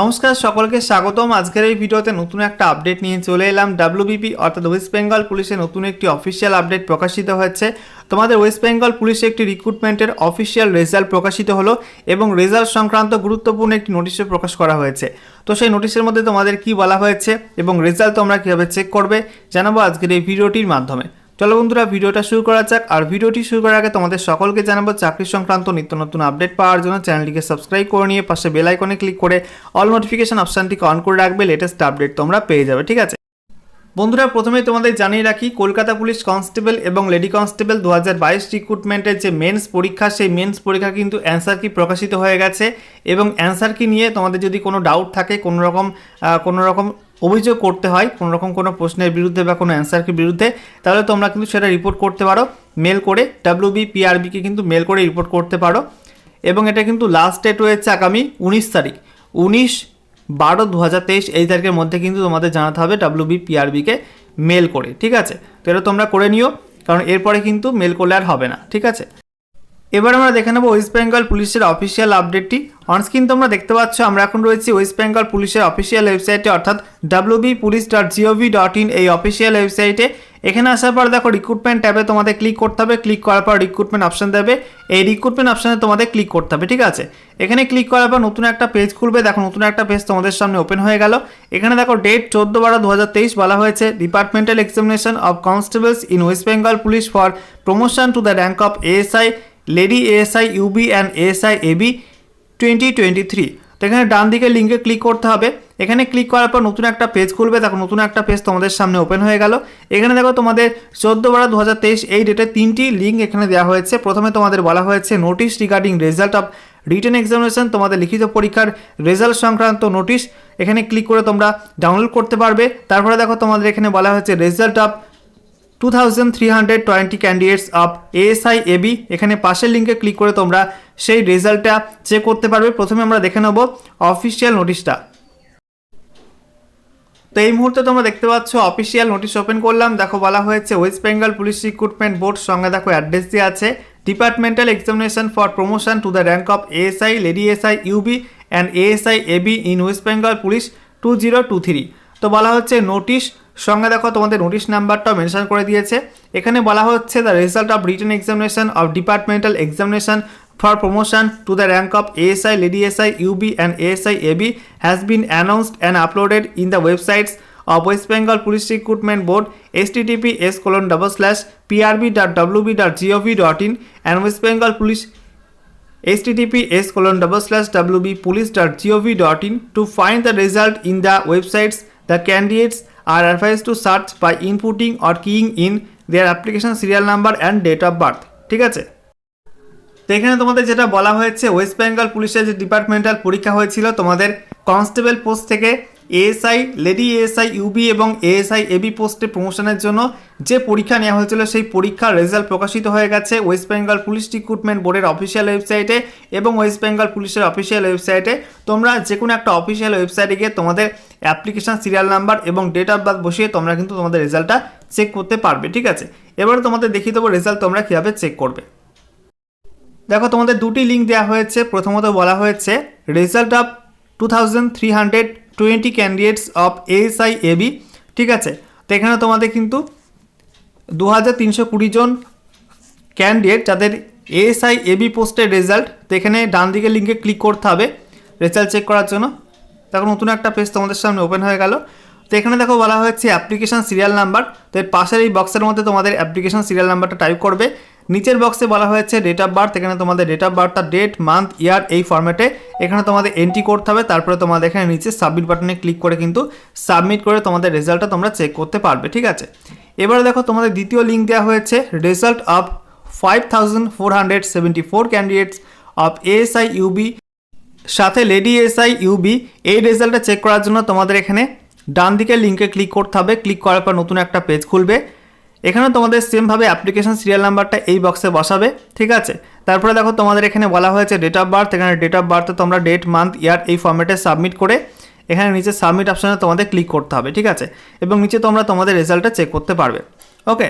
নমস্কার, সকলকে স্বাগতম। আজকের এই ভিডিওতে নতুন একটা আপডেট নিয়ে চলে এলাম। ডাব্লিউবিপি অর্থাৎ ওয়েস্ট বেঙ্গল পুলিশের নতুন একটি অফিসিয়াল আপডেট প্রকাশিত হয়েছে। তোমাদের ওয়েস্ট বেঙ্গল পুলিশে একটি রিক্রুটমেন্টের অফিসিয়াল রেজাল্ট প্রকাশিত হলো এবং রেজাল্ট সংক্রান্ত গুরুত্বপূর্ণ একটি নোটিশও প্রকাশ করা হয়েছে। তো সেই নোটিশের মধ্যে তোমাদের কি বলা হয়েছে এবং রেজাল্ট তোমরা কীভাবে চেক করবে জানাব আজকের এই ভিডিওটির মাধ্যমে। চলো বন্ধুরা, ভিডিওটা শুরু করা যাক। আর ভিডিওটি শুরু করার আগে তোমাদের সকলকে জানাব, চাকরি সংক্রান্ত নিত্য নতুন আপডেট পাওয়ার জন্য চ্যানেলটিকে সাবস্ক্রাইব করে নিয়ে পাশে বেলাইকনে ক্লিক করে অল নোটিফিকেশন অপশানটিকে অন করে রাখবে লেটেস্ট আপডেট তোমরা পেয়ে যাবে, ঠিক আছে? বন্ধুরা প্রথমে তোমাদের জানিয়ে রাখি, কলকাতা পুলিশ কনস্টেবল এবং লেডি কনস্টেবল দু হাজার বাইশ রিক্রুটমেন্টের যে মেন্স পরীক্ষা, সেই মেন্স পরীক্ষা কিন্তু অ্যান্সার কি প্রকাশিত হয়ে গেছে এবং অ্যান্সার কি নিয়ে তোমাদের যদি কোনো ডাউট থাকে, কোনো রকম কোনো রকম অভিযোগ করতে হয়, কোনো রকম কোনো প্রশ্নের বিরুদ্ধে বা কোনো অ্যান্সারকে বিরুদ্ধে, তাহলে তোমরা কিন্তু সেটা রিপোর্ট করতে পারো। মেল করে ডাব্লিউবি পিআরবিকে কিন্তু মেল করে রিপোর্ট করতে পারো। এবং এটা কিন্তু লাস্ট ডেট রয়েছে আগামী উনিশ তারিখ। উনিশ বারো দু হাজার তেইশ এই তারিখের মধ্যে কিন্তু তোমাদের জানাতে হবে ডাব্লিউবি পিআরবিকে মেল করে, ঠিক আছে? তো এটা তোমরা করে নিও, কারণ এরপরে কিন্তু মেল করলে আর হবে না, ঠিক আছে? এবার আমরা দেখে নেব ওয়েস্ট বেঙ্গল পুলিশের অফিসিয়াল আপডেটটি অনস্ক্রিন তোমরা দেখতে পাচ্ছ, আমরা এখন রয়েছি ওয়েস্ট বেঙ্গল পুলিশের অফিসিয়াল ওয়েবসাইটে অর্থাৎ WB police dot gov dot in এই অফিসিয়াল ওয়েবসাইটে এখানে আসার পর দেখো রিক্রুটমেন্ট ট্যাবে তোমাদের ক্লিক করতে হবে ক্লিক করার পর রিক্রুটমেন্ট অপশন দেবে। এই রিক্রুটমেন্ট অপশানে তোমাদের ক্লিক করতে হবে, ঠিক আছে? এখানে ক্লিক করার পর নতুন একটা পেজ খুলবে। দেখো নতুন একটা পেজ তোমাদের সামনে ওপেন হয়ে গেল। এখানে দেখো ডেট চোদ্দ বারো দু বলা হয়েছে। Departmental examination of constables in West Bengal police for promotion to the rank of ASI lady ASI UB and ASI AB twenty twenty three তো এখানে ডান দিকে লিঙ্কে ক্লিক করতে হবে। এখানে ক্লিক করার পর নতুন একটা পেজ খুলবে। দেখো, নতুন একটা পেজ তোমাদের সামনে ওপেন হয়ে গেল। এখানে দেখো, তোমাদের চোদ্দ বারো দু এই ডেটে তিনটি লিঙ্ক এখানে দেওয়া হয়েছে। প্রথমে তোমাদের বলা হয়েছে notice regarding result of written examination তোমাদের লিখিত পরীক্ষার রেজাল্ট সংক্রান্ত নোটিশ এখানে ক্লিক করে তোমরা ডাউনলোড করতে পারবে। তারপরে দেখো, তোমাদের এখানে বলা হয়েছে result of two thousand three hundred twenty candidates of ASI AB এখানে পাশের লিঙ্কে ক্লিক করে তোমরা সেই রেজাল্টটা চেক করতে পারবে। প্রথমে আমরা দেখে নেব অফিসিয়াল নোটিশটা তো এই মুহূর্তে তোমরা দেখতে পাচ্ছ অফিসিয়াল নোটিশ ওপেন করলাম। দেখো বলা হয়েছে West Bengal police recruitment board সঙ্গে দেখো অ্যাড্রেস দিয়ে আছে। Departmental examination for promotion to the rank of ASI lady SI UB and ASI AB in West Bengal police two zero two three তো বলা হচ্ছে নোটিশ সঙ্গে দেখো তোমাদের নোটিশ নাম্বারটাও মেনশন করে দিয়েছে। এখানে বলা হচ্ছে the result of return examination of departmental examination for promotion to the rank of ASI lady SI UB and ASI AB has been announced and uploaded in the websites of West Bengal police recruitment board https colon double slash PRB dot WB dot gov dot in and West Bengal police https colon double slash WB police dot gov dot in to find the result in the websites the candidates are advised to search by inputting or keying in their application serial number and date of birth ঠিক আছে তো এখানে তোমাদের যেটা বলা হয়েছে West Bengal পুলিশের যে ডিপার্টমেন্টাল পরীক্ষা হয়েছিল তোমাদের কনস্টেবল পোস্ট থেকে এএসআই, লেডি এএসআই, ইউবি এবং এএসআই, এবি পোস্টে প্রমোশনের জন্য যে পরীক্ষা নেওয়া হয়েছিল, সেই পরীক্ষার রেজাল্ট প্রকাশিত হয়ে গেছে ওয়েস্ট বেঙ্গল পুলিশ রিক্রুটমেন্ট বোর্ডের অফিসিয়াল ওয়েবসাইটে এবং ওয়েস্ট বেঙ্গল পুলিশের অফিসিয়াল ওয়েবসাইটে তোমরা যে কোনো একটা অফিসিয়াল ওয়েবসাইটে গিয়ে তোমাদের অ্যাপ্লিকেশান সিরিয়াল নাম্বার এবং ডেট অফ বার্থ বসিয়ে তোমরা কিন্তু তোমাদের রেজাল্টটা চেক করতে পারবে, ঠিক আছে? এবারে তোমাদের দেখিয়ে দেবো রেজাল্ট তোমরা কীভাবে চেক করবে। দেখো, তোমাদের দুটি লিঙ্ক দেওয়া হয়েছে। প্রথমত বলা হয়েছে result of two thousand three hundred twenty candidates of ASI AB ঠিক আছে? তো এখানে তোমাদের কিন্তু দু হাজার তিনশো কুড়ি জন ক্যান্ডিডেট যাদের এএসআই এবি পোস্টের রেজাল্ট, তো এখানে ডান দিকে লিঙ্কে ক্লিক করতে হবে, রেজাল্ট চেক করার জন্য। তখন নতুন একটা পেজ তোমাদের সামনে ওপেন হয়ে গেল। তো এখানে দেখো বলা হয়েছে অ্যাপ্লিকেশান সিরিয়াল নাম্বার, তো এর পাশের এই বক্সের মধ্যে তোমাদের অ্যাপ্লিকেশান সিরিয়াল নাম্বারটা টাইপ করবে। নিচের বক্সে বলা হয়েছে ডেট অফ বার্থ এখানে তোমাদের ডেট অফ বার্থটা ডেট মান্থ ইয়ার এই ফর্ম্যাটে এখানে তোমাদের এন্ট্রি করতে হবে, তারপরে তোমাদের এখানে নিচে সাবমিট বাটনে ক্লিক করে কিন্তু সাবমিট করে তোমাদের রেজাল্টটা তোমরা চেক করতে পারবে, ঠিক আছে? এবারে দেখো তোমাদের দ্বিতীয় লিঙ্ক দেওয়া হয়েছে result of five thousand four hundred seventy four candidates of ASI UB সাথে লেডি এসআই ইউবি এই রেজাল্টটা চেক করার জন্য তোমাদের এখানে ডান দিকের লিঙ্কে ক্লিক করতে হবে। ক্লিক করার পর নতুন একটা পেজ খুলবে। এখানে তোমাদের সেমভাবে অ্যাপ্লিকেশন সিরিয়াল নাম্বারটা এই বক্সে বসাবে, ঠিক আছে? তারপরে দেখো তোমাদের এখানে বলা হয়েছে ডেট অফ বার্থ এখানে ডেট অফ বার্থে তোমরা ডেট মান্থ ইয়ার এই ফর্মেটে সাবমিট করে এখানে নিচে সাবমিট অপশানে তোমাদের ক্লিক করতে হবে, ঠিক আছে? এবং নিচে তোমরা তোমাদের রেজাল্টটা চেক করতে পারবে ওকে